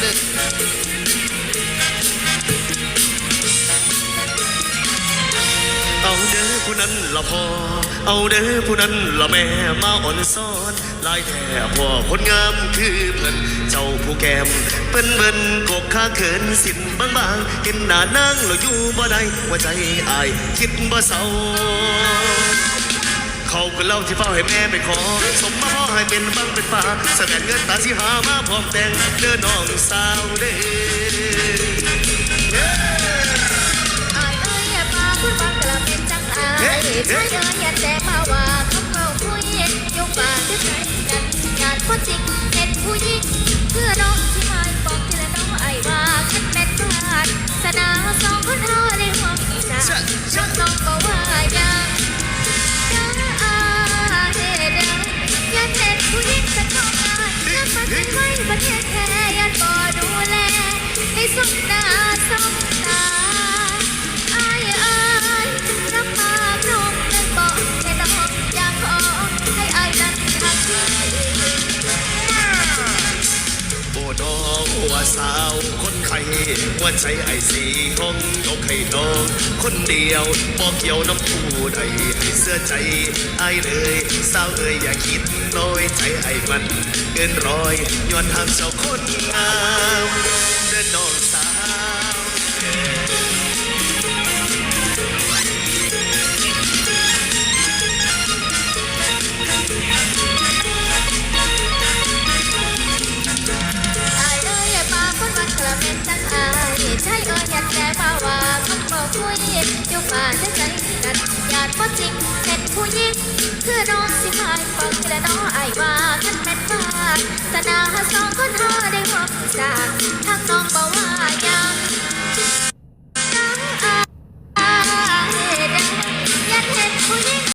เด้อเอาเด้อผู้นั้นละพอ เอาเด้อผู้นั้นละแม่มาอ่อนซ้อนลายแท้พ่อคนงามคือเพิ่นเจ้าผู้แก้มเปิ้นเบิ้นกกข้าเขินสินบางบางเห็นหน้านางเราอยู่บ่ได้หัวใจอายคิดบ่เศร้า เขาก็เล่าที่เฝ้าให้แม่ไปขอ สมมาพ่อให้เป็นบังเป็นป่าสแสดงเงินตาสิหามาพร้อมแต่งเดินน้องสาวเด้ออายเอ้ยอย่ามาคุณฟังกระเป็นจังอายใช่เอ้ยอย่าแจ้มาว่า ให้สมหน้าสมตาอายอายรับมาพร้องนั้นบอกแค่ต้องอยากขอให้อายนั้นทักทีโอ้น้องหัวสาว คนไข้หัวใจไอ้สีของยกให้น้อง คนเดียวบอกเกี่ยวน้ำผู้ใดให้เสื้อใจไอ้เลยสาวเอ้ยอย่าคิดน้อยใจไอ้มันเกินร้อยย้อนทางเจ้าคนงามเดินน้องสาวาเสีใจนันยาติก็จริงเป็นผู้หญิงเพื่อน้องสิพายฟังและน้องไอว่ากันเป็นบ้าสนาสองคนหาได้ความจากทางน้องเบา